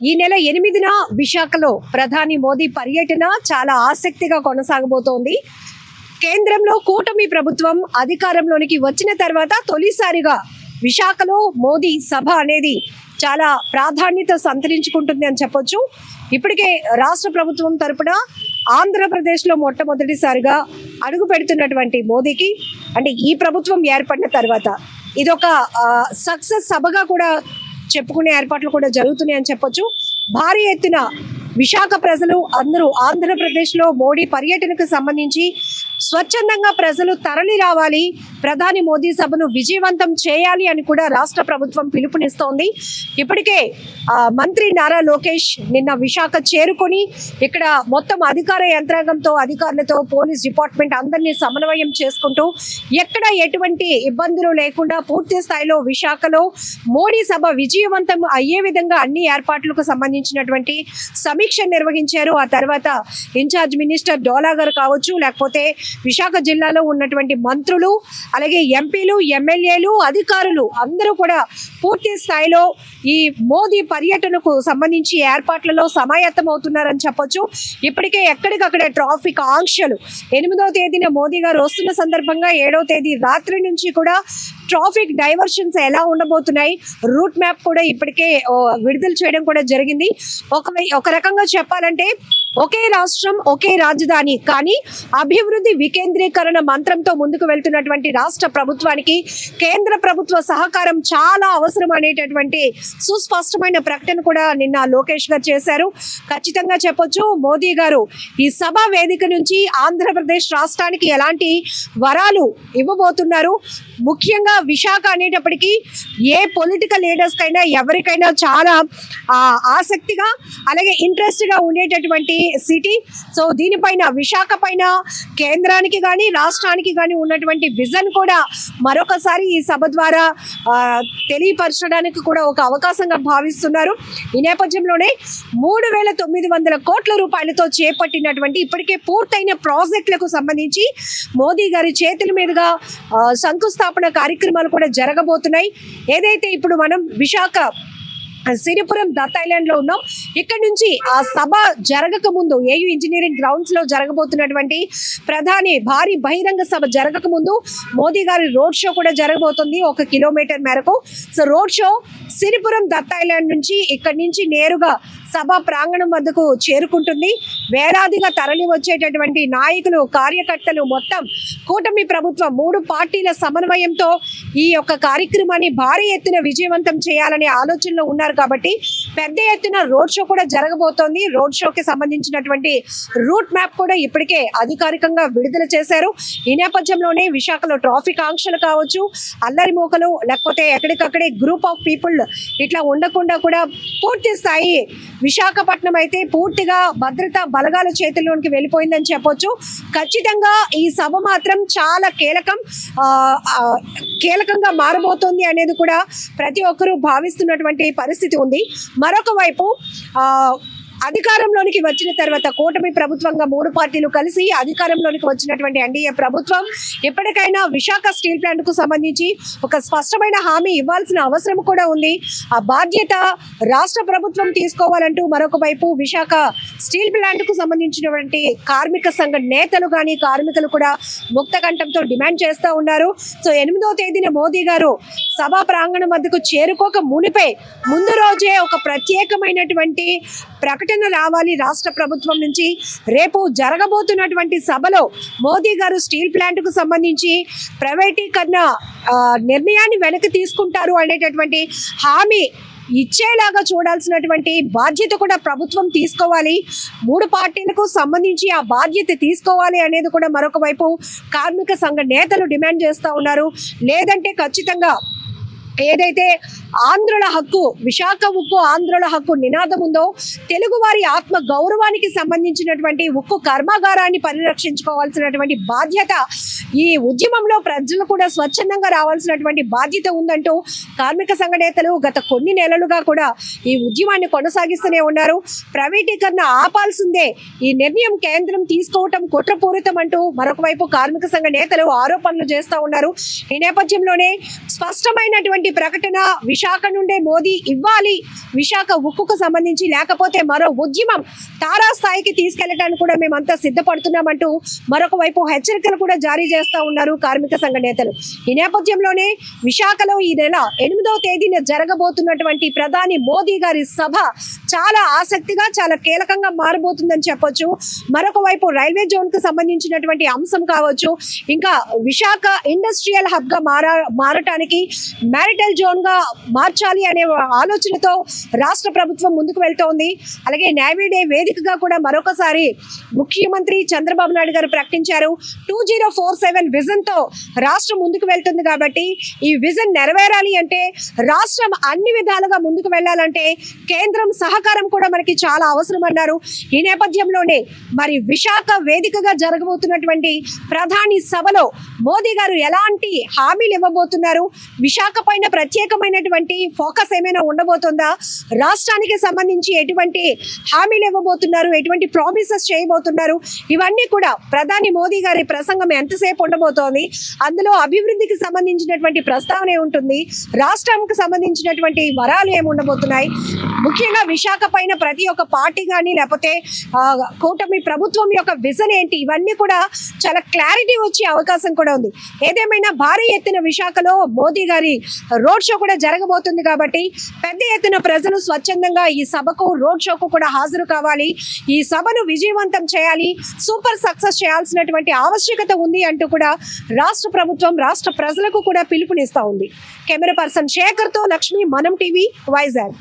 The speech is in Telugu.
ఈ నెల ఎనిమిదిన విశాఖలో ప్రధాని మోదీ పర్యటన చాలా ఆసక్తిగా కొనసాగబోతోంది. కేంద్రంలో కూటమి ప్రభుత్వం అధికారంలోనికి వచ్చిన తర్వాత తొలిసారిగా విశాఖలో మోదీ సభ అనేది చాలా ప్రాధాన్యత సంతరించుకుంటుంది అని చెప్పొచ్చు. ఇప్పటికే రాష్ట్ర ప్రభుత్వం తరపున ఆంధ్రప్రదేశ్లో మొట్టమొదటిసారిగా అడుగు పెడుతున్నటువంటి మోదీకి అంటే ఈ ప్రభుత్వం ఏర్పడిన తర్వాత ఇదొక సక్సెస్ సభగా కూడా చెప్పుకునే ఏర్పాట్లు కూడా జరుగుతున్నాయని చెప్పొచ్చు. భారీ ఎత్తున విశాఖ ప్రజలు అందరూ ఆంధ్రప్రదేశ్లో మోడీ పర్యటనకు సంబంధించి స్వచ్ఛందంగా ప్రజలు తరలి రావాలి ప్రధాని మోదీ సభను విజయవంతం చేయాలి అని కూడా రాష్ట్ర ప్రభుత్వం పిలుపునిస్తోంది. ఇప్పటికే మంత్రి నారా లోకేష్ నిన్న విశాఖ చేరుకొని ఇక్కడ మొత్తం అధికార యంత్రాంగంతో అధికారులతో పోలీస్ డిపార్ట్మెంట్ అందరినీ సమన్వయం చేసుకుంటూ ఎక్కడ ఎటువంటి ఇబ్బందులు లేకుండా పూర్తి స్థాయిలో విశాఖలో మోడీ సభ విజయవంతం అయ్యే విధంగా అన్ని ఏర్పాట్లకు సంబంధించినటువంటి సమీక్ష నిర్వహించారు. ఆ తర్వాత ఇన్ఛార్జ్ మినిస్టర్ డోలా గారు కావచ్చు లేకపోతే విశాఖ జిల్లాలో ఉన్నటువంటి మంత్రులు అలాగే ఎంపీలు ఎమ్మెల్యేలు అధికారులు అందరూ కూడా పూర్తి స్థాయిలో ఈ మోదీ పర్యటనకు సంబంధించి ఏర్పాట్లలో సమాయత్తం అవుతున్నారని చెప్పొచ్చు. ఇప్పటికే ఎక్కడికక్కడే ట్రాఫిక్ ఆంక్షలు. ఎనిమిదవ తేదీన మోదీ గారు వస్తున్న సందర్భంగా ఏడవ తేదీ రాత్రి నుంచి కూడా ట్రాఫిక్ డైవర్షన్స్ ఎలా ఉండబోతున్నాయి? రూట్ మ్యాప్ కూడా ఇప్పటికే విడుదల చేయడం కూడా జరిగింది. ఒక ఒక రకంగా చెప్పాలంటే ఒకే రాష్ట్రం ఒకే రాజధాని. కానీ అభివృద్ధి వికేంద్రీకరణ మంత్రంతో ముందుకు వెళ్తున్నటువంటి రాష్ట్ర ప్రభుత్వానికి కేంద్ర ప్రభుత్వ సహకారం చాలా అవసరం అనేటటువంటి సుస్పష్టమైన ప్రకటన కూడా నిన్న లోకేష్ గారు చేశారు. ఖచ్చితంగా చెప్పొచ్చు మోదీ గారు ఈ సభ వేదిక నుంచి ఆంధ్రప్రదేశ్ రాష్ట్రానికి ఎలాంటి వరాలు ఇవ్వబోతున్నారు? ముఖ్యంగా విశాఖ అనేటప్పటికీ ఏ పొలిటికల్ లీడర్స్ కైనా ఎవరికైనా చాలా ఆసక్తిగా అలాగే ఇంట్రెస్ట్గా ఉండేటటువంటి సిటీ సో దీనిపైన విశాఖ పైన కేంద్రానికి కానీ రాష్ట్రానికి కానీ ఉన్నటువంటి విజన్ కూడా మరొకసారి ఈ సభ ద్వారా తెలియపరచడానికి కూడా ఒక అవకాశంగా భావిస్తున్నారు. ఈ నేపథ్యంలోనే మూడు వేల తొమ్మిది వందల కోట్ల రూపాయలతో చేపట్టినటువంటి ఇప్పటికే పూర్తయిన ప్రాజెక్టులకు సంబంధించి మోదీ గారి చేతుల మీదుగా శంకుస్థాపన కార్యక్రమాలు కూడా జరగబోతున్నాయి. ఏదైతే ఇప్పుడు మనం విశాఖ సిరిపురం దత్ ఐలాండ్లో ఉన్నాం. ఇక్కడ నుంచి ఆ సభ జరగక ముందు ఏయు ఇంజనీరింగ్ గ్రౌండ్స్లో జరగబోతున్నటువంటి ప్రధాని భారీ బహిరంగ సభ జరగక ముందు మోదీ గారి రోడ్ షో కూడా జరగబోతుంది ఒక కిలోమీటర్ మేరకు. So road show Siripuram Dutt island నుంచి ఇక్కడి నుంచి నేరుగా సభ ప్రాంగణం వద్దకు చేరుకుంటుంది. వేలాదిగా తరలి వచ్చేటటువంటి నాయకులు కార్యకర్తలు మొత్తం కూటమి ప్రభుత్వం మూడు పార్టీల సమన్వయంతో ఈ యొక్క కార్యక్రమాన్ని భారీ ఎత్తున విజయవంతం చేయాలనే ఆలోచనలో ఉన్నారు కాబట్టి పెద్ద ఎత్తున రోడ్ షో కూడా జరగబోతోంది. రోడ్ షోకి సంబంధించినటువంటి రూట్ మ్యాప్ కూడా ఇప్పటికే అధికారికంగా విడుదల చేశారు. ఈ నేపథ్యంలోనే విశాఖలో ట్రాఫిక్ ఆంక్షలు కావచ్చు అల్లరి మూకలు లేకపోతే ఎక్కడికక్కడే గ్రూప్ ఆఫ్ పీపుల్ ఇట్లా ఉండకుండా కూడా పూర్తి స్థాయి విశాఖపట్నం అయితే పూర్తిగా భద్రతా బలగాల చేతుల్లోనికి వెళ్ళిపోయిందని చెప్పొచ్చు. ఖచ్చితంగా ఈ సభ మాత్రం చాలా కీలకం కీలకంగా మారబోతోంది అనేది కూడా ప్రతి ఒక్కరూ భావిస్తున్నటువంటి పరిస్థితి ఉంది. మరొక వైపు అధికారంలోనికి వచ్చిన తర్వాత కూటమి ప్రభుత్వంగా మూడు పార్టీలు కలిసి అధికారంలోనికి వచ్చినటువంటి ఎన్డీఏ ప్రభుత్వం ఎప్పటికైనా విశాఖ స్టీల్ ప్లాంట్కు సంబంధించి ఒక స్పష్టమైన హామీ ఇవ్వాల్సిన అవసరం కూడా ఉంది. ఆ బాధ్యత రాష్ట్ర ప్రభుత్వం తీసుకోవాలంటూ మరొక వైపు విశాఖ స్టీల్ ప్లాంట్కు సంబంధించినటువంటి కార్మిక సంఘ నేతలు కానీ కార్మికులు కూడా ముక్త కంఠంతో డిమాండ్ చేస్తూ ఉన్నారు. సో ఎనిమిదో తేదీన మోదీ గారు సభా ప్రాంగణం వద్దకు చేరుకోక మునిపై ముందు రోజే ఒక ప్రత్యేకమైనటువంటి ప్రకటన రావాలి. రాష్ట్ర ప్రభుత్వం నుంచి రేపు జరగబోతున్నటువంటి సభలో మోదీ గారు స్టీల్ ప్లాంట్కు సంబంధించి ప్రైవేటీకరణ నిర్ణయాన్ని వెనక్కి తీసుకుంటారు అనేటటువంటి హామీ ఇచ్చేలాగా చూడాల్సినటువంటి బాధ్యత కూడా ప్రభుత్వం తీసుకోవాలి. మూడు పార్టీలకు సంబంధించి ఆ బాధ్యత తీసుకోవాలి అనేది కూడా మరొక వైపు కార్మిక సంఘ నేతలు డిమాండ్ చేస్తూ ఉన్నారు. లేదంటే ఖచ్చితంగా ఏదైతే ఆంధ్రుల హక్కు విశాఖ ఉక్కు ఆంధ్రుల హక్కు నినాదం ఉందో తెలుగువారి ఆత్మ గౌరవానికి సంబంధించినటువంటి ఉక్కు కర్మాగారాన్ని పరిరక్షించుకోవాల్సినటువంటి బాధ్యత ఈ ఉద్యమంలో ప్రజలు కూడా స్వచ్ఛందంగా రావాల్సినటువంటి బాధ్యత ఉందంటూ కార్మిక సంఘ నేతలు గత కొన్ని నెలలుగా కూడా ఈ ఉద్యమాన్ని కొనసాగిస్తూనే ఉన్నారు. ప్రైవేటీకరణ ఆపాల్సిందే. ఈ నిర్ణయం కేంద్రం తీసుకోవటం కుట్రపూరితం అంటూ మరొక వైపు కార్మిక సంఘ నేతలు ఆరోపణలు చేస్తూ ఉన్నారు. ఈ నేపథ్యంలోనే స్పష్టమైనటువంటి చేసినటువంటి ప్రకటన విశాఖ నుండే మోదీ ఇవ్వాలి? విశాఖ ఉక్కుకు సంబంధించి లేకపోతే మరో ఉద్యమం తారాస్థాయికి తీసుకెళ్ళడానికి కూడా మేమంతా సిద్ధపడుతున్నామంటూ మరొక వైపు హెచ్చరికలు కూడా జారీ చేస్తా ఉన్నారు కార్మిక సంఘ నేతలు. ఈ నేపథ్యంలోనే విశాఖలో ఈ నెల ఎనిమిదవ తేదీన జరగబోతున్నటువంటి ప్రధాని మోదీ గారి సభ చాలా ఆసక్తిగా చాలా కీలకంగా మారబోతుందని చెప్పొచ్చు. మరొక వైపు రైల్వే జోన్కు సంబంధించినటువంటి అంశం కావచ్చు. ఇంకా విశాఖ ఇండస్ట్రియల్ హబ్గా మారా మారటానికి మ్యారిటల్ జోన్గా మార్చాలి అనే ఆలోచనతో రాష్ట్ర ప్రభుత్వం ముందుకు వెళ్తోంది. అలాగే నేవీ డే వేదికగా కూడా మరొకసారి ముఖ్యమంత్రి చంద్రబాబు నాయుడు గారు ప్రకటించారు. టూ జీరో ఫోర్ సెవెన్ విజన్తో రాష్ట్రం ముందుకు వెళ్తుంది కాబట్టి ఈ విజన్ నెరవేరాలి అంటే రాష్ట్రం అన్ని విధాలుగా ముందుకు వెళ్ళాలంటే కేంద్రం సహకారం కూడా మనకి చాలా అవసరం అన్నారు. ఈ నేపథ్యంలోనే మరి విశాఖ వేదికగా జరగబోతున్నటువంటి ప్రధాని సభలో మోదీ గారు ఎలాంటి హామీలు ఇవ్వబోతున్నారు? విశాఖ పైన ప్రత్యేకమైనటువంటి ఫోకస్ ఏమైనా ఉండబోతుందా? రాష్ట్రానికి సంబంధించి ఎటువంటి హామీలు ఇవ్వబోతున్నారు? ఎటువంటి ప్రామిసెస్ చేయబోతున్నారు? ఇవన్నీ కూడా ప్రధాని మోదీ గారి ప్రసంగం ఎంతసేపు ఉండబోతోంది? అందులో అభివృద్ధికి సంబంధించినటువంటి ప్రస్తావన ఉంటుంది రాష్ట్రానికి సంబంధించినటువంటి వరాలు ఏమి ఉండబోతున్నాయి ముఖ్యంగా విశాఖ పైన ప్రతి ఒక్క పార్టీ కానీ లేకపోతే కూటమి ప్రభుత్వం యొక్క విజన్ ఏంటి? ఇవన్నీ కూడా చాలా క్లారిటీ వచ్చే అవకాశం కూడా ఉంది. ఏదేమైనా భారీ ఎత్తున విశాఖలో మోదీ గారి రోడ్ షో కూడా జరగబోతుంది కాబట్టి పెద్ద ఎత్తున ప్రజలు స్వచ్ఛందంగా ఈ సభకు రోడ్ షోకు కూడా హాజరు కావాలి. ఈ సభను విజయవంతం చేయాలి. సూపర్ సక్సెస్ చేయాల్సినటువంటి ఆవశ్యకత ఉంది అంటూ కూడా రాష్ట్ర ప్రభుత్వం రాష్ట్ర ప్రజలకు కూడా పిలుపునిస్తా ఉంది. కెమెరా పర్సన్ శేఖర్తో లక్ష్మి మనం టీవీ వైజాగ్.